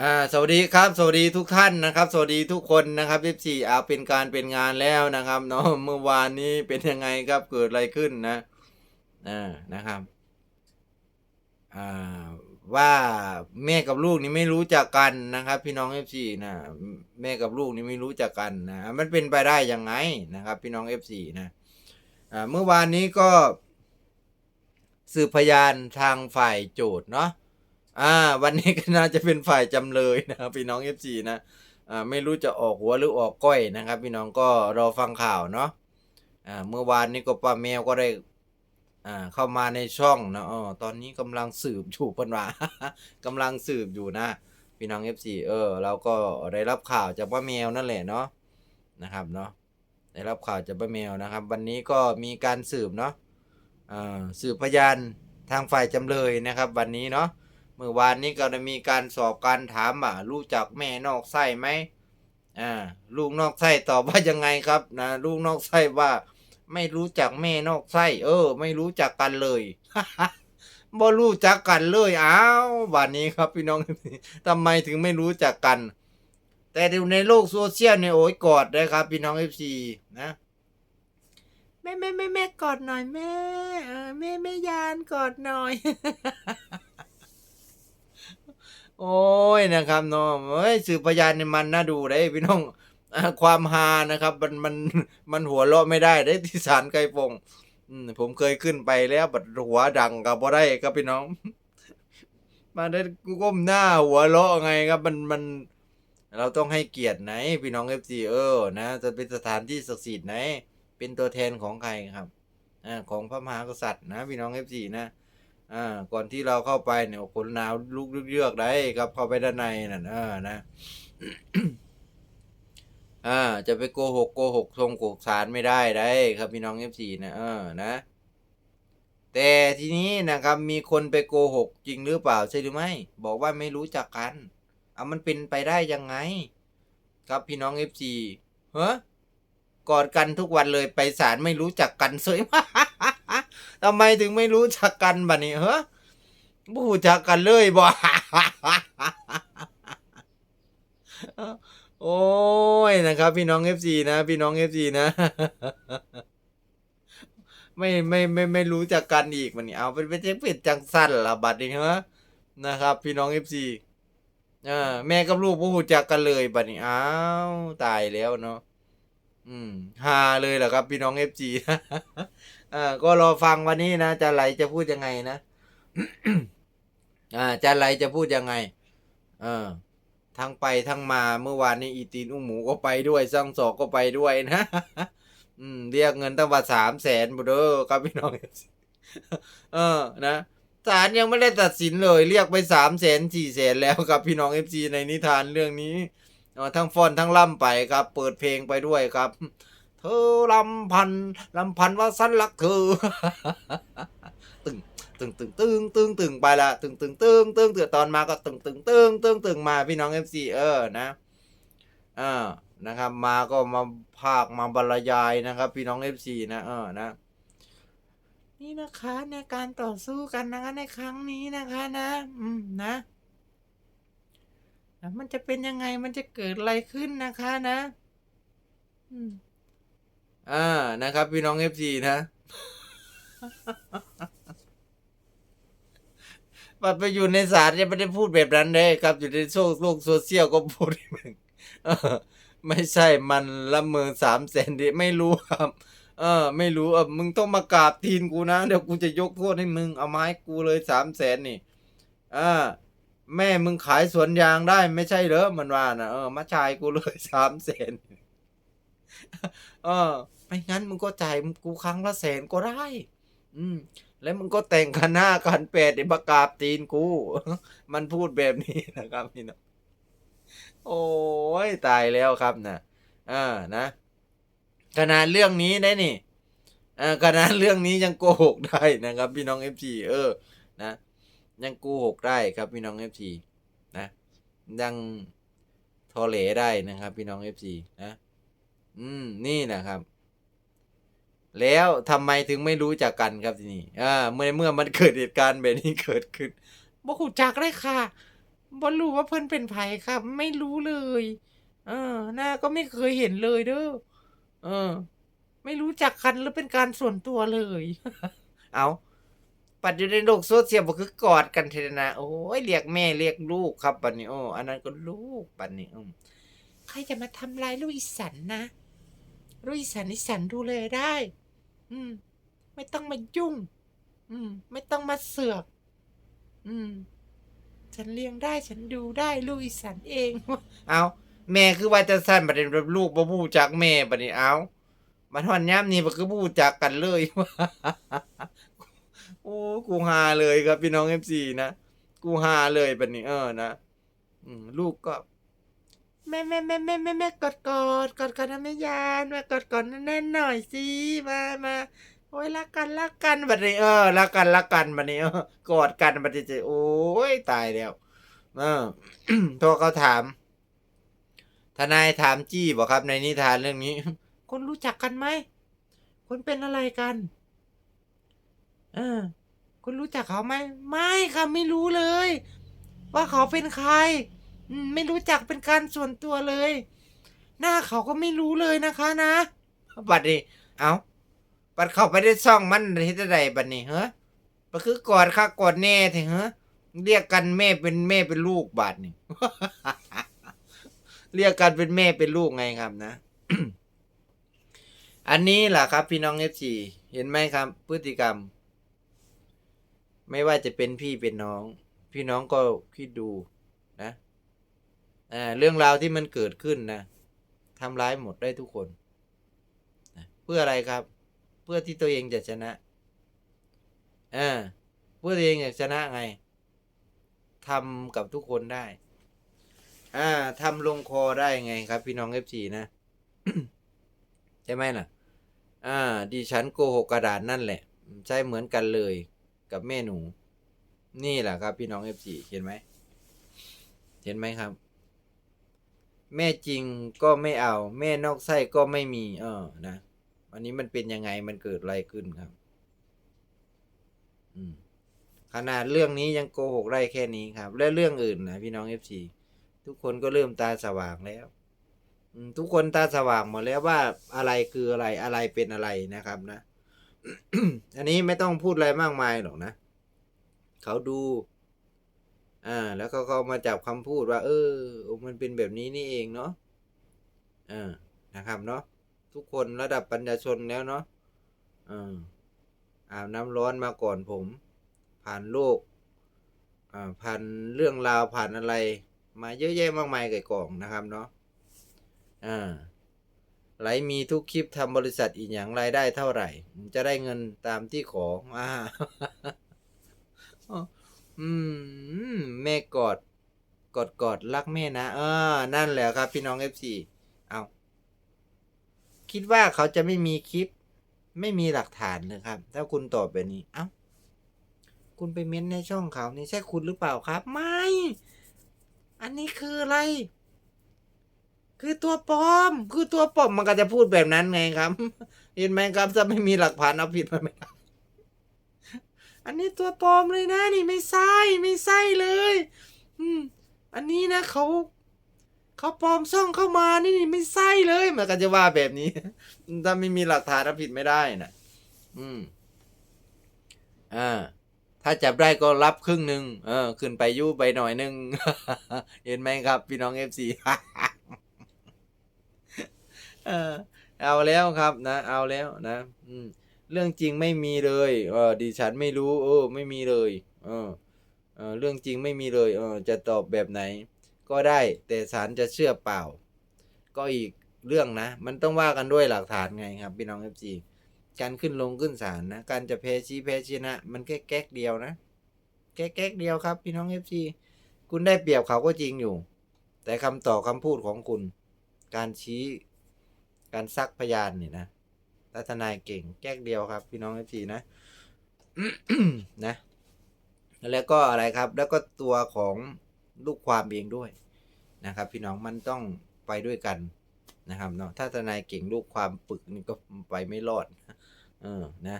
อ่าสวัสดีครับ สวัสดีทุกท่านนะครับ สวัสดีทุกคนนะครับเอฟซีอาเป็นการเป็นงานแล้วนะครับเนาะเมื่อวานนี้เป็นยังไงครับเกิดอะไรขึ้นนะอ่านะครับอ่าว่าแม่กับลูกนี่ไม่รู้จักกันนะครับ พี่น้องเอฟซีนะแม่กับลูกนี่ไม่รู้จักกันนะมันเป็นไปได้ยังไงนะครับ พี่น้องเอฟซีนะอ่าเมื่อวานนี้ก็สืบพยานทางฝ่ายโจทย์เนาะ อ่า วันนี้ก็น่าจะเป็นฝ่ายจำเลยนะครับพี่น้องเอฟซีนะอ่าไม่รู้จะออกหัวหรือออกก้อยนะครับ พี่น้องก็รอฟังข่าวเนาะอ่าเมื่อวานนี้ก็ป้าแมวก็ได้อ่าเข้ามาในช่องนะอ๋อตอนนี้กำลังสืบอยู่เพิ่นว่ากำลังสืบอยู่นะ พี่น้องเอฟซีเออเราก็ได้รับข่าวจากป้าแมวนั่นแหละเนาะนะครับเนาะได้รับข่าวจากป้าแมวนะครับ วันนี้ก็มีการสืบเนาะอ่าสืบพยานทางฝ่ายจำเลยนะครับ วันนี้เนาะ มื่อวานนี้ก็ได้มีการสอบการถามอะรู้จักแม่นอกไส้ไหมอ่าลูกนอกไส้ตอบว่ายังไงครับนะลูกนอกไส้ว่า ไม่รู้จักแม่นอกไส้เออ ไม่รู้จักกันเลยบ่รู้จักกันเลยอ้าววันนี้ครับพี่น้องทำไมถึงไม่รู้จักกัน แต่ดูในโลกโซเชียลเนี่ยโอ้ยกอดเลยครับ พี่น้องเอฟซีนะแม่แม่แม่แม่กอดหน่อยแม่เออแม่แม่ยานกอดหน่อย โอ้ยนะครับเนาะเฮ้ยสื่อพยานในมันน่าดูได้พี่น้องความฮานะครับมันมันมันหัวเราะไม่ได้ได้ที่ศาลไกลปงผมเคยขึ้นไปแล้วบัดหัวดังกับบ่ได้ครับพี่น้อง มาได้ก้มหน้าหัวเราะไงครับมันมัน เราต้องให้เกียรติไหน พี่น้องเอฟซีเออนะ จะเป็นสถานที่ศักดิ์สิทธิ์ไหน เป็นตัวแทนของใครครับอ่าของพระมหากษัตริย์นะ พี่น้องเอฟซีนะ อ่าก่อนที่เราเข้าไปเนี่ยขนหนาวลุกเยือกได้ครับเข้าไปด้านในนั่นเออนะอ่าจะไปโกหกโกหกทรงโกกสารไม่ได้ได้ครับพี่น้องเอฟซีนะเออนะแต่ทีนี้นะครับมีคนไปโกหกจริงหรือเปล่าใช่หรือไม่ บอกว่าไม่รู้จักกันเอามันเป็นไปได้ยังไง ครับพี่น้องเอฟซีเฮ้กอดกันทุกวันเลยไปศาลไม่รู้จักกันเสย ทำไมถึงไม่รู้จักกันบัดนี้เฮ้บู้จักกันเลยบ่โอ้ยนะครับ พี่น้องเอฟซีนะ พี่น้องเอฟซีนะ ไม่ไม่ไม่ไม่รู้จักกันอีกมันนี่เอาเป็นเป็นเป็นจังสั้นละบัดนี้ฮะนะครับ พี่น้องเอฟซีอ่าแม่กับลูกบ่รู้จักกันเลยบัดนี้อ้าวตายแล้วเนาะอืมฮาเลยเหรอครับ พี่น้องเอฟ ซีอ่าก็รอฟังวันนี้นะจะไหลจะพูดยังไงนะอ่าจะไหลจะพูดยังไง เออทั้งไปทั้งมาเมื่อวานนี้อีตีนอุ้มหมูก็ไปด้วยซังศอกก็ไปด้วยนะอืม เรียกเงินตั้งว่าสามแสนบุเด้อครับพี่น้องเออ นะศาลยังไม่ได้ตัดสินเลย เรียกไปสามแสนสี่แสนแล้วครับพี่น้องเอฟซีในนิทานเรื่องนี้ทั้งฟอนทั้งล่ำไปครับ เปิดเพลงไปด้วยครับ เธอลำพันลำพันว่าสันรักเธอ ตึงตึงตึงตึงตึงตึงไปละตึงตึงตึงตึงตึงตอนมาก็ตึงตึงตึงตึงตึงมาพี่น้องเอฟซีเออนะเออนะครับ มาก็มาภาคมาบรรยายนะครับ พี่น้องเอฟซีนะเออนะนี่นะคะในการต่อสู้กันนะคะในครั้งนี้นะคะนะ อืมนะแล้วมันจะเป็นยังไงมันจะเกิดอะไรขึ้นนะคะนะ อืม อ่านะครับ พี่น้องเอฟซีนะบัดไปอยู่ในศาลจะไม่ได้พูดแบบนั้นเลยครับ อยู่ในโซโลกโซเชียลก็พูดมึงเออไม่ใช่มันละเมอสามแสนดิไม่รู้ครับ เออ ไม่รู้เออมึงต้องมากราบทีนกูนะ เดี๋ยวกูจะยกโทษให้มึงเอาไม้กูเลยสามแสนนี่อ่าแม่มึงขายสวนยางได้ไม่ใช่เหรอมันว่านะเออมาชายกูเลยสามแสน เออไม่งั้นมึงก็จ่ายกูครั้งละแสนก็ได้ อืม แล้วมึงก็แต่งคันหน้าคันแปดเดี๋ยวมากาบตีนกู มันพูดแบบนี้นะครับพี่น้องโอ้ยตายแล้วครับนะอ่านะขนาดเรื่องนี้ได้นี่อ่าขนาดเรื่องนี้ยังโกหกได้นะครับ พี่น้องเอฟซีเออ นะ ยังโกหกได้ครับพี่น้องเอฟซีนะ ยังทอเหลได้นะครับ พี่น้องเอฟซีนะ อืม นี่นะครับ แล้วทำไมถึงไม่รู้จักกันครับทีนี้อ่าเมื่อเมื่อมันเกิดเหตุการณ์แบบนี้เกิดขึ้นบ่รู้จักเลยค่ะบ่รู้ว่าเพิ่นเป็นไผครับไม่รู้เลย เออ หน้าก็ไม่เคยเห็นเลยเด้อเออ ไม่รู้จักกันหรือเป็นการส่วนตัวเลย เอาปัจจุบันในโลกโซเชียลบ่คือกอดกันเทนะโอ้ยเรียกแม่เรียกลูกครับบัดนี้โอ้อันนั้นก็ลูกบัดนี้อืมใครจะมาทำลายลูกอีสันนะ ลูกอีสันอีสันดูเลยได้ อืม ไม่ต้องมายุ่ง อืม ไม่ต้องมาเสือก อืม ฉันเลี้ยงได้ฉันดูได้ลูกอีสันเอง เอาแม่คือว่าจะสั้นประเด็นแบบลูกบ่บูจักแม่บัดนี้เอามันฮอนย่ามนี้มันคือบู้จักกันเลยโอ้กูฮาเลยครับพี่น้อง FC นะ กูฮาเลยบัดนี้เออนะอืมลูกก็ แม่แม่แม่แม่แม่แม่กอดกอดกอดกอดนะแม่ยานมากอดกอดแน่นหน่อยสิมามาโอ้ยรักกันรักกันบัดนี้เออรักกันรักกันบัดนี้เออกอดกันบัดนี้จะโอ้ยตายแล้วเออโทรเขาถาม ทนายถามจี้บอกครับในนิทานเรื่องนี้คนรู้จักกันไหมคนเป็นอะไรกัน เออคุณรู้จักเขาไหมไม่ค่ะไม่รู้เลย ว่าเขาเป็นใคร ไม่รู้จักเป็นการส่วนตัวเลย หน้าเขาก็ไม่รู้เลยนะคะนะบัดนี้เอาบัดเข้าไปได้ซ่องมันเฮ็ดได้บัดนี้เฮ้ก็คือกอดค่ะกอดแน่เถอะเฮ้อเรียกกันแม่เป็นแม่เป็นลูกบัดนี้เรียกกันเป็นแม่เป็นลูกไงครับนะ อันนี้แหละครับ พี่น้องเอฟซีเห็นไหมครับ พฤติกรรม ไม่ว่าจะเป็นพี่เป็นน้อง พี่น้องก็คิดดู อ่าเรื่องราวที่มันเกิดขึ้นนะทำร้ายหมดได้ทุกคนนะเพื่ออะไรครับ เพื่อที่ตัวเองจะชนะอ่าเพื่อตัวเองจะชนะไงทำกับทุกคนได้อ่าทำลงคอได้ไงครับ พี่น้องเอฟซีนะใช่ไหมล่ะ อ่า ดิฉันโกหกกระดาษนั่นแหละ ใช่เหมือนกันเลยกับแม่หนู นี่แหละครับ พี่น้องเอฟซีเห็นไหม เห็นไหมครับ แม่จริงก็ไม่เอา แม่นอกไส้ก็ไม่มี เออนะวันนี้มันเป็นยังไงมันเกิดอะไรขึ้นครับ อืมขนาดเรื่องนี้ยังโกหกได้แค่นี้ครับ และเรื่องอื่นนะพี่น้องเอฟซีทุกคนก็เริ่มตาสว่างแล้วทุกคนตาสว่างหมดแล้วว่าอะไรคืออะไรอะไรเป็นอะไรนะครับนะ อันนี้ไม่ต้องพูดอะไรมากมายหรอกนะ เขาดู อ่า แล้วเขาก็มาจับคำพูดว่า เออ มันเป็นแบบนี้นี่เองเนาะอ่านะครับเนาะทุกคนระดับปัญญาชนแล้วเนาะอ่าอาบน้ำร้อนมาก่อนผม ผ่านโลกอ่าผ่านเรื่องราวผ่านอะไร มาเยอะแยะมากมายไก่กล่องนะครับเนาะอ่าไหลมีทุกคลิปทำบริษัทอีกอย่างรายได้เท่าไหร่ จะได้เงินตามที่ขออ่า อืม แม่กอด กอดกอดรักแม่นะเออนั่นแหละครับ พี่น้องเอฟซีเอาคิดว่าเขาจะไม่มีคลิป ไม่มีหลักฐานนะครับ ถ้าคุณตอบแบบนี้เอ้าคุณไปเม้นในช่องเขานี่ใช่คุณหรือเปล่าครับ ไม่ อันนี้คืออะไร คือตัวปลอม คือตัวปลอมมันก็จะพูดแบบนั้นไงครับ เห็นไหมครับถ้าไม่มีหลักฐานเอาผิดมันไม่ได้ อันนี้ตัวปลอมเลยนะนี่ไม่ใช่ไม่ใช่เลย อืม อันนี้นะเขาเขาปลอมช่องเข้ามานี่นี่ไม่ใช่เลยมันก็จะว่าแบบนี้ ถ้าไม่มีหลักฐานเอาผิดไม่ได้นะอืมอ่าถ้าจับได้ก็รับครึ่งหนึ่งเออ ขึ้นไปยู่ไปหน่อยหนึ่งเห็นไหมครับ พี่น้องเอฟซีเออเอาแล้วครับนะ เอาแล้วนะ อืม เรื่องจริงไม่มีเลยเออดิฉันไม่รู้ เออ ไม่มีเลย เออเออเรื่องจริงไม่มีเลย เออ จะตอบแบบไหน ก็ได้ แต่ศาลจะเชื่อเปล่า ก็อีกเรื่องนะ มันต้องว่ากันด้วยหลักฐานไงครับพี่น้องเอฟซีการขึ้นลงขึ้นศาลนะ การจะแพ้ชี้แพ้ชนะ มันแค่แก๊กเดียวนะแก๊กแก๊กเดียวครับ พี่น้องเอฟซีคุณได้เปรียบเขาก็จริงอยู่ แต่คำต่อคำพูดของคุณ การชี้ การซักพยานเนี่ยนะ รัทนายเก่งแก๊กเดียวครับ พี่น้องเอฟซีนะนะ แล้วก็อะไรครับ แล้วก็ตัวของลูกความเองด้วยนะครับ พี่น้องมันต้องไปด้วยกันนะครับเนาะถ้าทนายเก่งลูกความปึกนี่ก็ไปไม่รอด เออนะ